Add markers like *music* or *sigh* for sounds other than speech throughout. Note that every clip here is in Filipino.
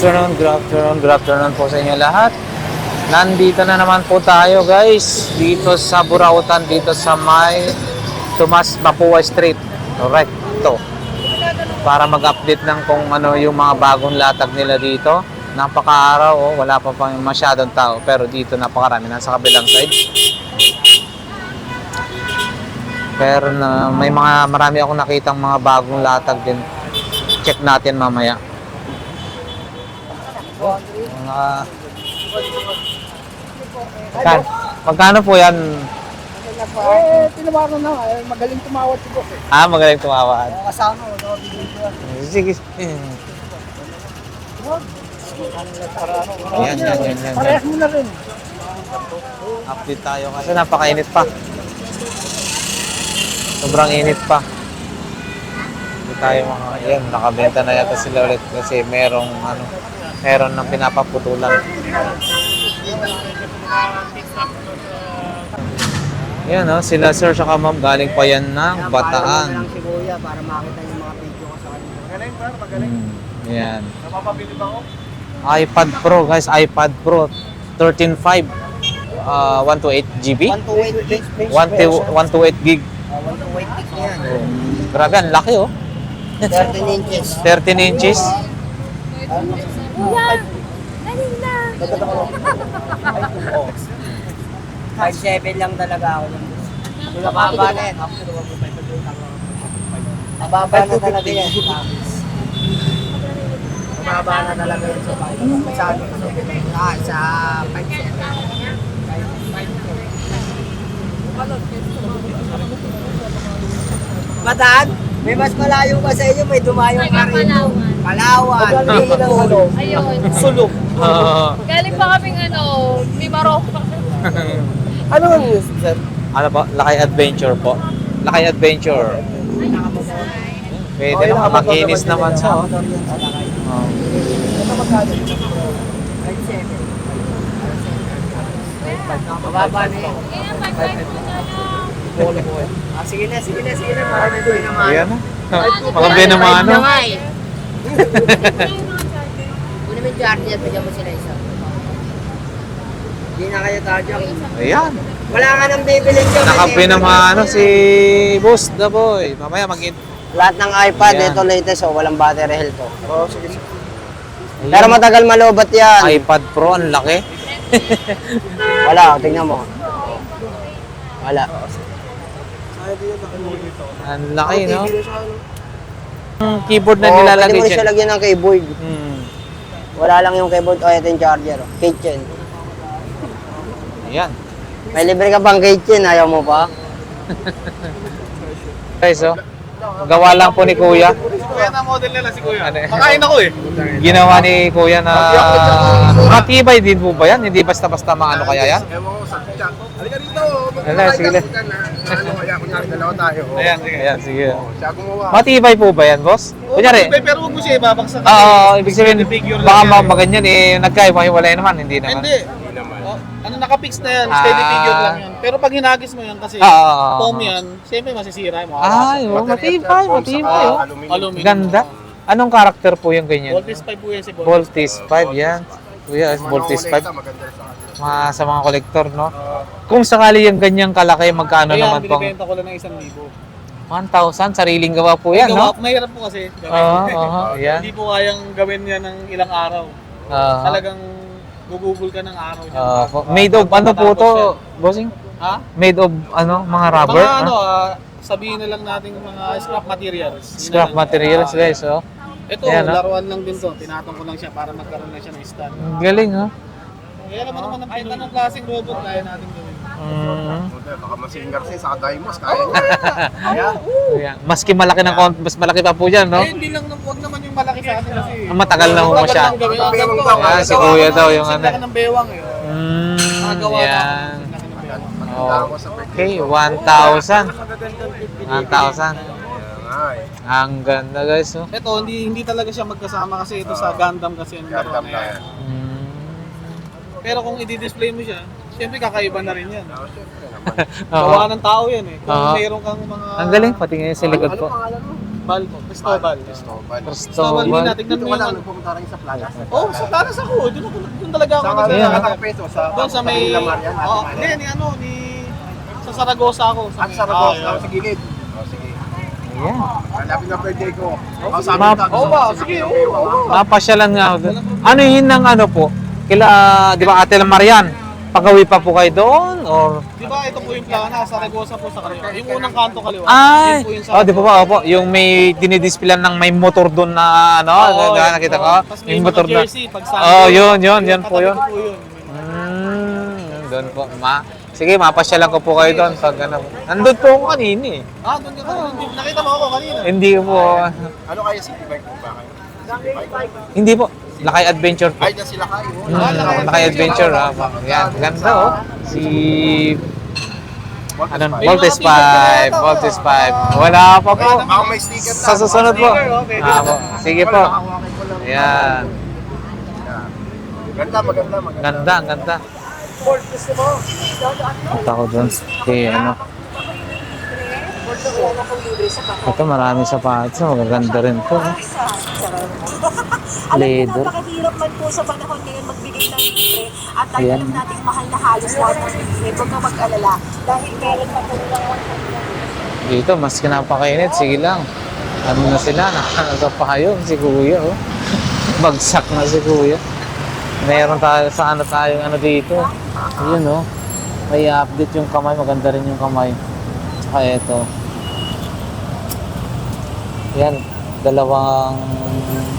Afternoon, good afternoon, good afternoon po sa inyo lahat. Nandito na naman po tayo guys, dito sa Burautan, dito sa may Tomas Mapua Street. Recto. Para mag-update ng kung ano yung mga bagong latag nila dito. Napaka-araw, oh, wala pa pa masyadong tao. Pero dito napakarami, nasa kabilang side. Pero na, may mga marami akong nakitang mga bagong latag din. Check natin mamaya. Mga Magkano, magkano po yan? Eh, tinawaran na. Eh, magaling tumawad si boss eh. Ah, magaling tumawad. Kasama ko, no? Ko. Sige. Yan, yan, yan, yan, yan. Parehas mo na rin. Update tayo kasi napakainit pa. Sobrang init pa. Hindi tayo mga, yan, nakabenta na yata sila ulit kasi merong, ano, meron ng pinapaputulan. Yan, oh, sila sir saka ma'am, galing pa yan ng Bataan. si Kuya para makita yung mga video ko sa kanya. Magaling pa, magaling. Hmm, yan. Napapabili ba ako? iPad Pro, guys, iPad Pro 13.5 uh, 128 GB 128 128 gig 128 yan. oh. Grabe, ang laki oh 13 inches. 13 inches Kuya! Galing na! 5'7 lang talaga ako. Mababa na yan. Mababa na talaga yan. Mababa na talaga yan sa Sabi ko ah, sa 5'7. Bataan? May mas malayo pa sa inyo, may dumayo Taga ka rin. Palawan. Palawan. Ayun. Sulong. *laughs* Ah, Galing pa kaming ano, Mimarok. *laughs* Ano ang news, sir? Ano po? Lakay Adventure po Lakay Adventure Pwede naman, makinis naman siya oh. Oh. Mababa na yan. Kaya na lang. Ah, sige na, sige na, sige na. Marami ko yung naman. Ayan oh. Mga benamano Kunin mo yung charger, bigyan mo sila isa. Hindi na kayo charger. Ayan Wala ka nang bibili dyan. Nakabenamano si Boss the Boy Mamaya mag Lahat ng iPad, Ayan. ito latest, oh, walang battery health. Oh. Oh, sige. Pero matagal malobat yan. iPad Pro, ang laki Wala, oh, tingnan mo. Wala. Ang laki no Ang keyboard na Oh, pwede nilalagay mo siya dyan lagyan ng keyboard. Hmm. Wala lang yung keyboard, oh, ito yung charger. Oh. Kitchen. Ayan May libre ka pang kitchen, ayaw mo pa? *laughs* Guys, oh. Gawa lang po ni Kuya. Kaya na model nila si Kuya. Ano eh? Makain ako eh. Ginawa ni Kuya na matibay din po ba yan? Hindi basta-basta maano kaya yan? Ewan ko sa chat. Halika dito. Wala, sige lang. Ano kaya kunyari dalawa tayo. Ayan, sige. Ayan, sige. Siya gumawa. Matibay po ba yan, boss? Kunyari, Pero- Pero huwag mo siya ibabagsak. oo, ibig sabihin, Figure lang baka yan. ma maganyan eh, nagkaiba-hiwalay naman, hindi naman. Hindi. Oh, ano nakapix na yan, steady Ah. figure lang yan. Pero pag hinagis mo yan kasi Ah, ah, ah, foam ah. yan, siyempre masisira mo. Ay, oh, matibay, matibay, oh. Aluminum. Ganda. Anong karakter po yung ganyan? Voltage 5 po yan si Voltage. Voltis 5, yan. Kuya, is Voltis 5. Mga sa mga kolektor, no? Kung sakali yung ganyang kalaki, magkano Ayan, naman pong binibenta ko lang ng 1,000. 1,000? Sariling gawa po yan, no? Gawa- Mahirap po kasi. gawin. *laughs* Oo, oo, yan. Hindi po kayang gawin yan ng ilang araw. Ah, Talagang gugugol ka ng araw. niyan. ah, po- made of ano po to, bossing? Ha? Made of ano, mga rubber? Mga ano, ah? ah, sabihin na lang natin mga scrap materials. Scrap na lang. materials, Ah, guys, oh. Ito, Ayan, ah. laruan lang din to. Tinatong ko lang siya para magkaroon lang siya ng stand. Galing, oh. Kaya naman naman ang pinta ng klaseng robot kaya natin gawin. Mm. Baka masingar siya sa Daimos, kaya niya. Ayan. Maski malaki ng count, mas malaki pa po dyan, no? Eh, hindi lang, wag naman yung malaki sa atin kasi. Ang matagal na Matagal siya. Bewang daw, ah, ah, si Kuya daw ng yung ano. sinlaki ng bewang eh. Mm, yan. Oh. Okay, 1,000. 1,000. nga eh. Ang ganda, guys, oh. Ito, hindi hindi talaga siya magkasama kasi ito sa Gundam kasi ang laro na yan. Mm. Pero kung i-display mo siya, siyempre kakaiba na rin yan. Oo. *laughs* Gawa ng tao yan eh. Kung Oo. mayroon kang mga... Ang galing, pati ngayon sa likod po. Cristobal. Cristobal. Cristobal. Cristobal, na. Cristobal. Tignan Dito mo ka yun. lang, ano. nagpupunta rin sa plaza. Oh, sa Planas ako. Doon ako, doon talaga ako. Sa nag- Ayan. nakatapeso, sa Doon sa may... Ate Oh, Marian. hindi, ni ano, ni... Sa Saragosa ako. At may- sa Ragos, Ah, sa gilid. Oh, sige. Ayan. Malapit na birthday ko. Oh, sabi Map- ko, Oo ba? Sige, oo, oo. Napasyalan nga ako doon. Ano yun ng ano po? Kila, di ba Ate Marian? Pagawi pa po kayo doon? Or... Di ba ito po yung plana, Saragosa po sa kaliwa. Yung unang kanto kaliwa. Ay! Po yung Oh, di ba po? Opo, yung may dinidisplayan ng may motor doon na ano, Oo, na, nakita ko. Tapos may Yung motor na. pag Oh, yun, yun, yun po yun. po yun. Hmm, doon po. Ma Sige, mapasyalan ko po kayo doon pag ano. Nandun po ako kanina eh. Ah, doon ka kanina. Nakita mo ako kanina. Hindi po. Ano kaya city bike po ba kayo? Hindi po. Lakay Adventure po. Ay, dyan sila kayo. Hmm, Lakay Adventure. Ah. Yan, ganda oh. Si ano, Voltes Voltes 5, Voltes 5. Wala pa po. Baka may sticker na. Sa susunod po. Ah, po. Sige po. Ko. Ayan. Yan. Ganda, maganda, maganda. Ganda, ganda. At ako dun. Okay, ano. Ito maraming sapatos. Magaganda rin po. niyo, Leather. napakahirap man po sa panahon ngayon magbigay ng libre at dahil Ayan. alam natin mahal na halos lahat ng libre. Huwag ka mag-alala dahil meron pa po lang Dito, mas kinapakainit. Sige lang. Ano na sila? Nakakapahayog si Kuya. Oh. *laughs* Bagsak na si Kuya. Meron tayo sa ano tayo ano dito. Yun oh. May update yung kamay. Maganda rin yung kamay. Tsaka ito. Yan. Dalawang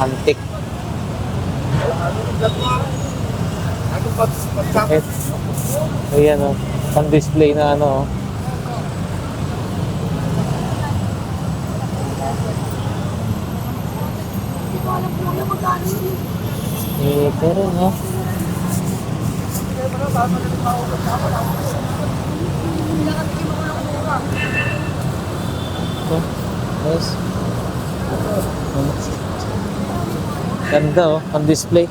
antik. Eh, ayan oh. Pan-display na ano oh. Eh, pero no. Ito. Yes. Ganda oh, on display.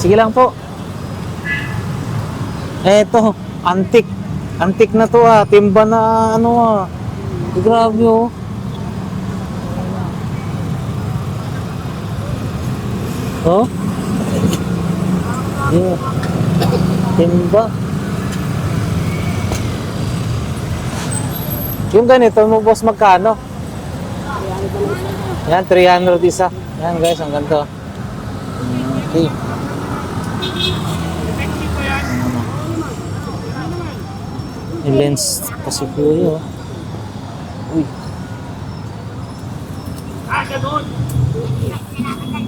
Sige lang po. Eto, antik. Antik na to ah. Timba na ano ah. Grabe oh. Oh? Yeah. Timba. Yung ganito mo boss magkano? Yan, 300 isa. Yan guys, ang ganito. Okay. Yung lens kasi po yun. Uy.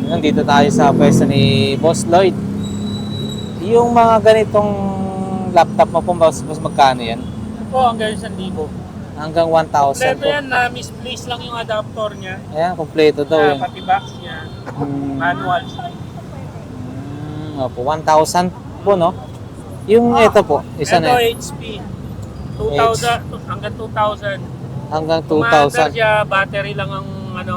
Nandito tayo sa pwesto ni Boss Lloyd. Yung mga ganitong laptop mo po, boss, boss magkano yan? po hanggang 1,000. Hanggang 1,000 Kompleto po. yan na misplace lang yung adapter niya. Ayan, kompleto daw Ah, yun. pati box niya. Hmm. Manual. Mm, opo, 1,000 po, no? Yung ito po, isa Ito na. HP. 2,000 hanggang 2,000. Hanggang Umaandar 2,000. siya, battery lang ang ano.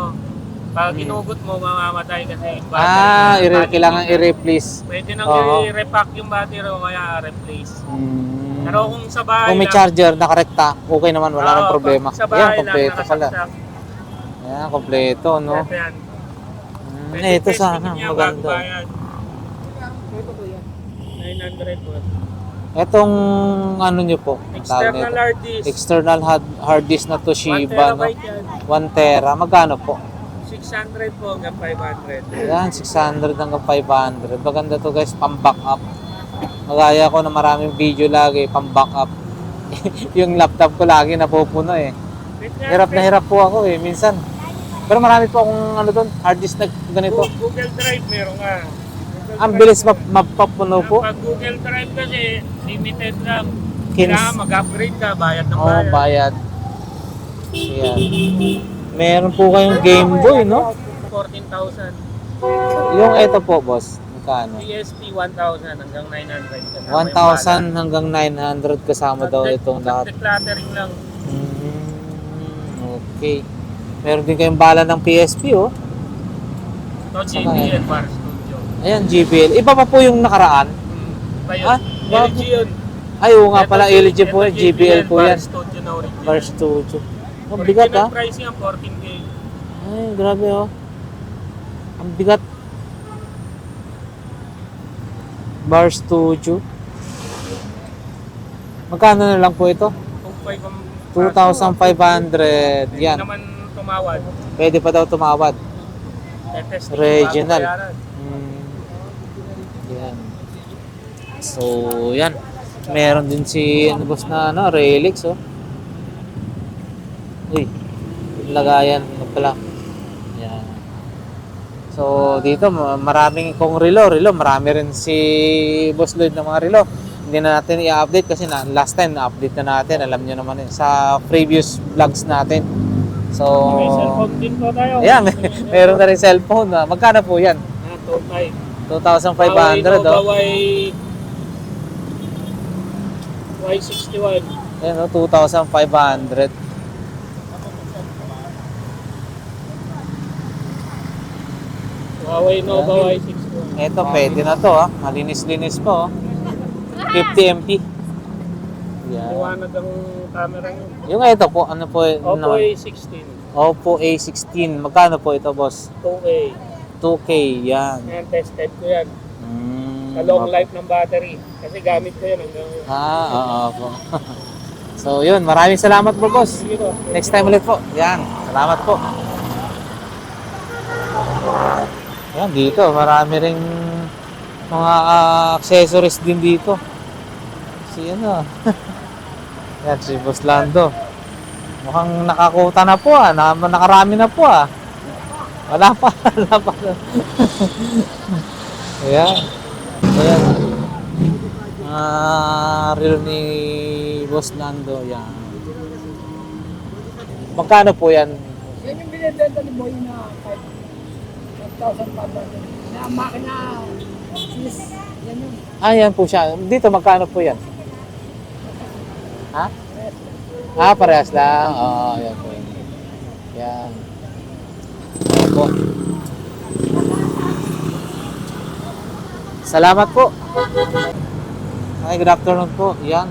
Pag inugot mo, mamamatay kasi yung battery. Ah, i Battery kailangan i-replace. Pwede nang Oo. i-repack yung battery o kaya replace. Mm. Pero kung sa bahay Kung may lang, charger, nakarekta, okay naman, wala nang Oo, problema. pag Sa Ayan, bahay lang, kompleto pala. nakasaksak. Ayan, kompleto, no? Ito yan. Mm, Pwede ito sana, niya bago maganda. bayad. 900 po. Etong ano nyo po, tawag External nito. hard disk. external hard, hard disk na 1 Toshiba, no? terabyte yan. 1 tera, magkano po? 600 po hanggang 500. Ayan, 600 hanggang 500. Maganda to guys, pang backup. Magaya ko na maraming video lagi, pang backup. *laughs* yung laptop ko lagi napupuno eh. Hirap na hirap po ako eh, minsan. Pero marami po akong ano doon, hard disk na ganito. Google Drive meron nga. Google Ang bilis map- mapapuno po. Pag Google Drive kasi limited lang. Kailangan mag-upgrade ka, bayad ng Oo, bayad. bayad. Ayan. Meron po kayong Game Boy, no? 14,000. Yung ito po, boss. Magkano? PSP 1,000 hanggang 900. Kasama yung bala. 1,000 hanggang 900 kasama daw itong lahat. decluttering lang. Mm, okay. Meron din kayong bala ng PSP, oh. Ito JBL Bar Studio. Ayan, GBL. Iba pa po yung nakaraan. Hmm. Pa yun. Ah, LG yun. Ay, oo nga pala, LG po. GBL po Bar yan. Studio na original. Bar Studio. Ang bigat Original ah. price yan, 14K. Ay, grabe oh. Ang bigat. Bar Studio. Magkano na lang po ito? 2.5 ang 2,500. Hindi Yan. naman tumawad. Pwede pa daw tumawad. Regional. Mm. Yan. So, yan. Meron din si ano boss na ano, Relix oh. Uy. Lagayan pala. Yan. So, dito ma- maraming kung relo, relo, marami rin si Boss Lloyd ng mga relo. Hindi na natin i-update kasi na, last time na-update na natin, alam nyo naman yun, sa previous vlogs natin. So, May cellphone din po tayo. May, meron na rin cellphone. Ah. Magkano po yan? Ah, 2.5. 2,500 oh. Y, Y61. Ayan oh, 2,500. Huawei Nova Y61. Ito, pwede na to ah. Malinis-linis po oh. 50 MP. Yan. Liwanag ang camera nyo. Yung ito po, ano po? Oppo ano? A16. Oppo A16. Magkano po ito, boss? 2A. 2K, yan. Yan, tested ko yan. Mm, Sa long life ng battery. Kasi gamit ko yan hanggang Ah, oo po. *laughs* so, yun. Maraming salamat po, boss. Sige po. Next time ulit po. Yan. Salamat po. Yan, dito. Marami ring mga ah, accessories din dito. Si ano. *laughs* Yan, si Boss Lando. Mukhang nakakuta na po ah. Na, nakarami na po ah. Wala pa. *laughs* Wala pa. *laughs* Ayan. Ayan. Ah, relo ni Boss Lando. Yan. Magkano po yan? Yan yung binibenta ni Boy na 5,500. Na makina, sis, yan yung Ah, yan po siya. Dito, magkano po yan? Ha? Ah, parehas lang. Oo, yan po. yun. Yan. Yan po. Salamat po. Ay, good afternoon po. Yan.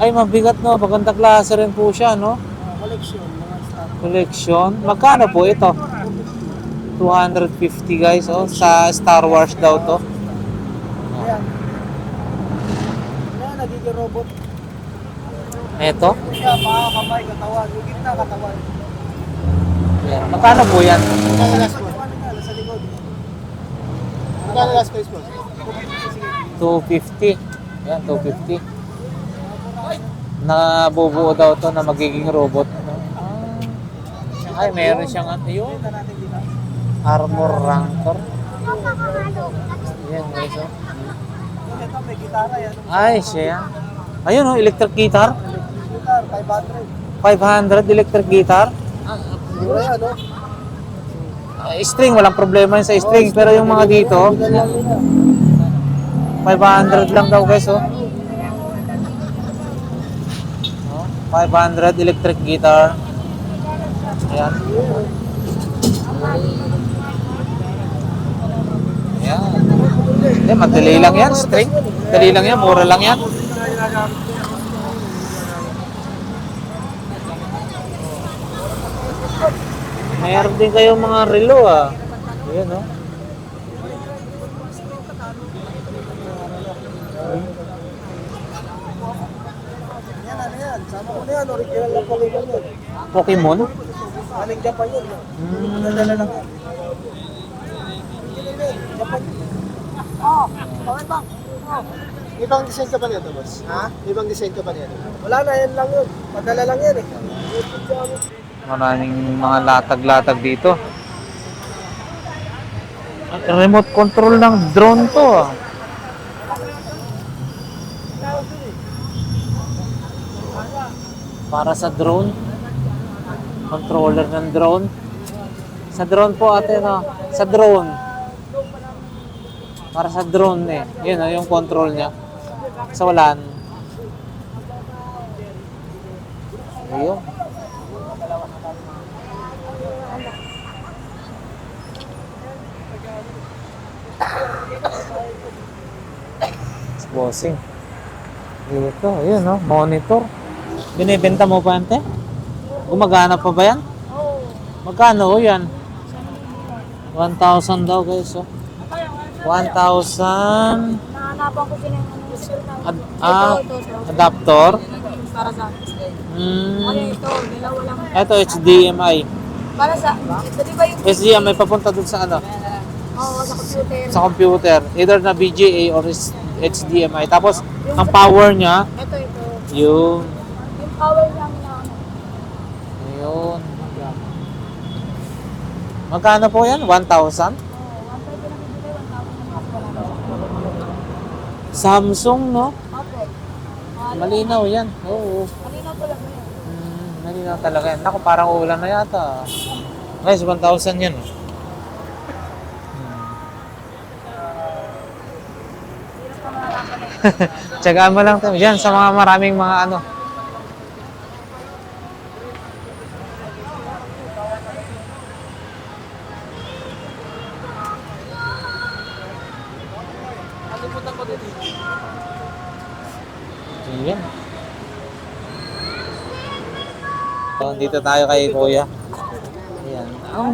Ay, mabigat no. Maganda klase rin po siya, no? collection, mga. Collection. Magkano po ito? 250 guys, oh. Sa Star Wars daw to. Ayan. Ayan, nagiging robot. Ito. Siya, mga kamay, katawan. Yung gitna, katawan. Yan. Magkano po yan? Nasa last likod. Magkano last price mo? 250. Yan, 250. Nabubuo daw to na magiging robot. Ay, meron siyang ano yun. Armor Rancor. Yan, guys. oh. Ay, siya. Ayun, oh, electric guitar. Gitar, 500. 500 electric guitar. Mura yan, no? Ah, string, walang problema yun sa string. Pero yung mga dito, 500 lang daw guys, oh. Oh, 500 electric guitar. Ayan. Ayan. Eh, madali lang yan, string. Madali lang yan, mura lang yan. Mayroon din kayong mga relo ah. Ayan oh. Yan, yan? Yan, Pokemon? Galing Japan yun. Hmm. Nadala lang yan. Oh, bakit ba? Oh. Ibang design ka pa nito, boss? Ha? Ibang design ka pa nito? Wala na, yan lang yun. Padala lang yan eh. Maraming mga latag-latag dito. Ang Remote control ng drone to ah. Para sa drone. Controller ng drone. Sa drone po ate no. Sa drone. Para sa drone eh. Yun oh, yung control niya. Sa walan. Ayun. Bossing. Dito, yun no, monitor. Binibenta mo pa ante? Gumagana pa ba yan? Magkano yan? 1,000 daw guys. Oh. 1,000 Nahanapan ko sila ng ano. ad- ah, adapter. Para sa Hmm. Kaya ito, dalawa lang. Ito HDMI. Para sa, di ba yung HDMI papunta dun sa ano? Oo, sa computer. Sa computer. Either na VGA or HDMI. Tapos, ang power niya, Ito, ito. yung... Yung power lang na ano. Yun. Magkano po yan? 1,000? Oo, 1.5 lang bibili, 1,000 Samsung, no? Okay. Malinaw yan. Oo. Malinaw ko lang yun. Hmm, malinaw talaga yan. Naku, parang ulan na yata. Guys, 1,000 yan. oh. *laughs* Tsagaan mo lang. to. Yan, sa mga maraming mga ano. Yan. So, dito tayo kay Kuya. Ayan. Ang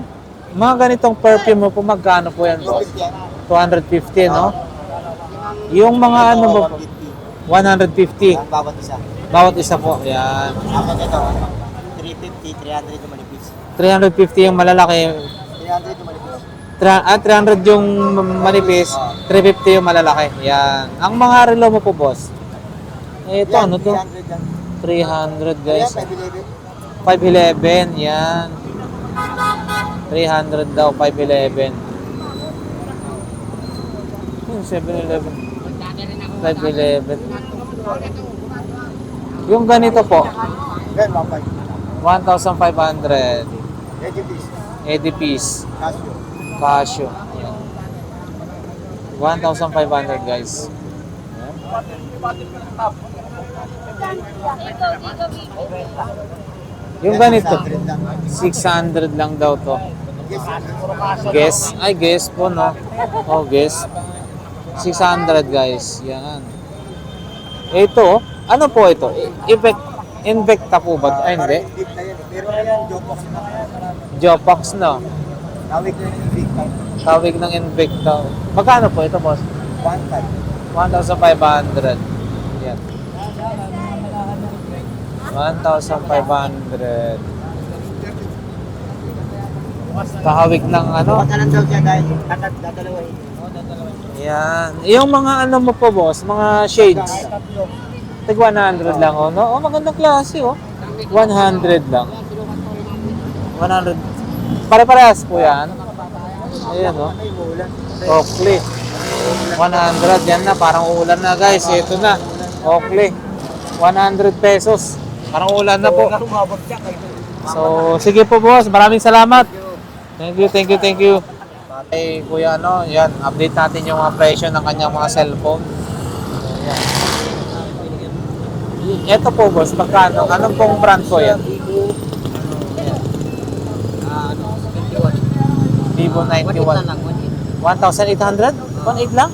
mga ganitong perfume mo po, magkano po yan, boss? 250, no? Yung mga ano mo po? 150. Bawat isa. Bawat isa po. Ayan. Akin ito, 350, 300 yung malipis. 350 yung malalaki. 300 yung malipis. Tra- ah, 300 yung manipis. 350 yung malalaki. Yan. Ang mga relo mo po, boss? Eh, ito, ano to? 300 yan. 300, guys. Ayan, 511. 511, yan. 300 daw, 511. Yung 711. 511. Yung ganito po, Yan, 1.5. 1,500. Edipis. Edipis, Casio. Casio. Yan. 1,500 guys. Yung ganito, 600 lang. 600 lang daw to. Guess, ay guess po no. Oh, guess. 600 guys. Yan. Ito, ano po ito? Effect, Invecta po ba? Ay, hindi. Pero yan, Jopox na. Jopox na yung big time. Tawag ng Invecta. Magkano po ito, boss? 1.5. 1,500. Yan. 1,500. Kahawig ng ano? Pagkalan daw siya dahil tatad, dadalawahin. Yan. Yung mga ano mo po, boss, mga shades. Tig 100 lang, oh. No? Oh, magandang klase, oh. 100 lang. 100. Pare-parehas po yan. Ayan, oh. Ay, umuulan. Oakley. 100. Yan na, parang ulan na, guys. Ito na. Oakley. 100 pesos. Parang ulan na po. So, sige po, boss. Maraming salamat. Thank you, thank you, thank you. Kay Kuya, ano, yan. Update natin yung mga presyo ng kanyang mga cellphone. Yan. Ito po, boss. Magkano? Anong pong brand po yan? Vivo 91. 1,800? 1,800 lang?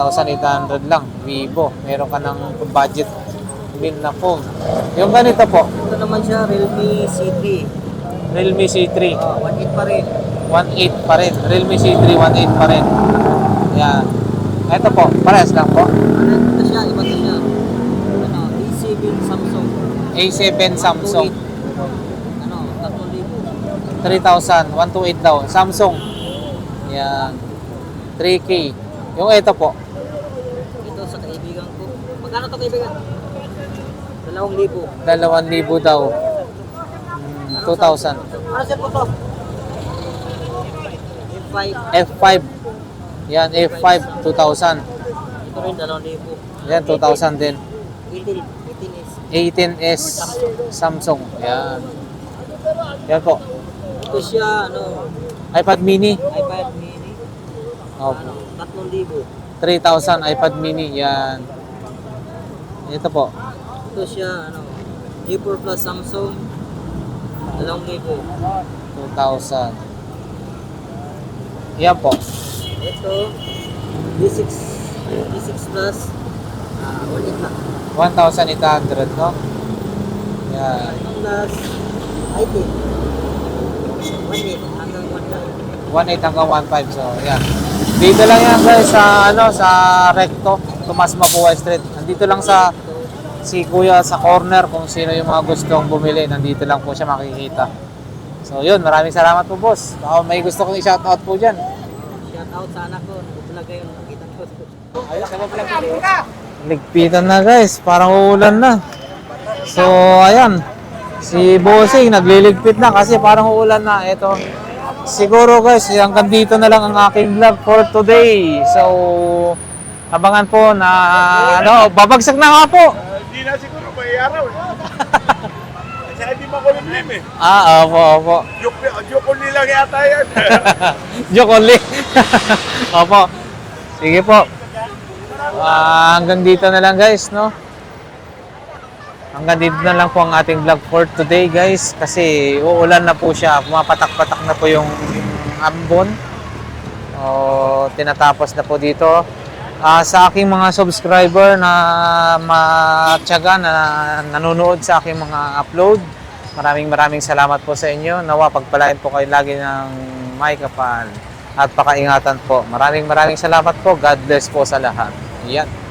1,800 lang. Vivo. Meron ka ng budget bill na phone. Yung ganito po, Ito naman siya, Realme C3. Realme C3. Oh, 1.8 pa rin. 1.8 pa rin. Realme C3, 1.8 pa rin. Yan. Ito po, parehas lang po. Ano ito siya, iba ito siya. Ano, A7 Samsung. A7 Samsung. Ano, 3,000. 3,000. 128 daw. Samsung. Yan. 3K. Yung ito po. Ito sa kaibigan ko. Magkano to kaibigan? 2,000. 2,000 daw. Hmm, 2,000. Ano siya po to? F5. F5. Yan, F5. 2,000. Ito rin, 2,000. Yan, 2,000 din. 18. 18 is. 18S Samsung. Yan. Yan po. Ito siya, ano, iPad mini. iPad mini. Opo. Ano, 3,000. 3,000 iPad mini. Yan. Ito po. Ito siya, ano, G4 Plus Samsung. 2,000. 2,000. Yan po. Ito, D6, D6 Plus. Ah, ulit na. 1,800, no? Yan. 1 hanggang 1 1.8 hanggang 1.5. So, yan. Dito lang yan guys sa ano sa Recto, Tomas Mapua Street. Nandito lang sa si Kuya sa corner kung sino yung mga gustong bumili. Nandito lang po siya makikita. So, yun. Maraming salamat po, boss. Baka may gusto kong i-shoutout po dyan. Shout out sa anak ko. Talaga yung nakita ko. Ligpitan na guys, parang uulan na. So, ayan. Si Bossing nagliligpit na kasi parang uulan na. Ito. Siguro guys, hanggang dito na lang ang aking vlog for today. So, abangan po na ano, babagsak na nga po. Hindi na siguro may araw eh. *laughs* Kasi hindi makulimlim eh. Ah, opo, opo. Joke, only lang yata yan. *laughs* Joke only. *laughs* opo. Sige po. Ah, hanggang dito na lang guys, no? Hanggang dito na lang po ang ating vlog for today guys kasi uulan na po siya, pumapatak-patak na po yung ambon. O tinatapos na po dito. Ah, sa aking mga subscriber na matyaga na nanonood sa aking mga upload, maraming maraming salamat po sa inyo. Nawa pagpalain po kayo lagi ng may kapal at pakaingatan po. Maraming maraming salamat po. God bless po sa lahat. Yan.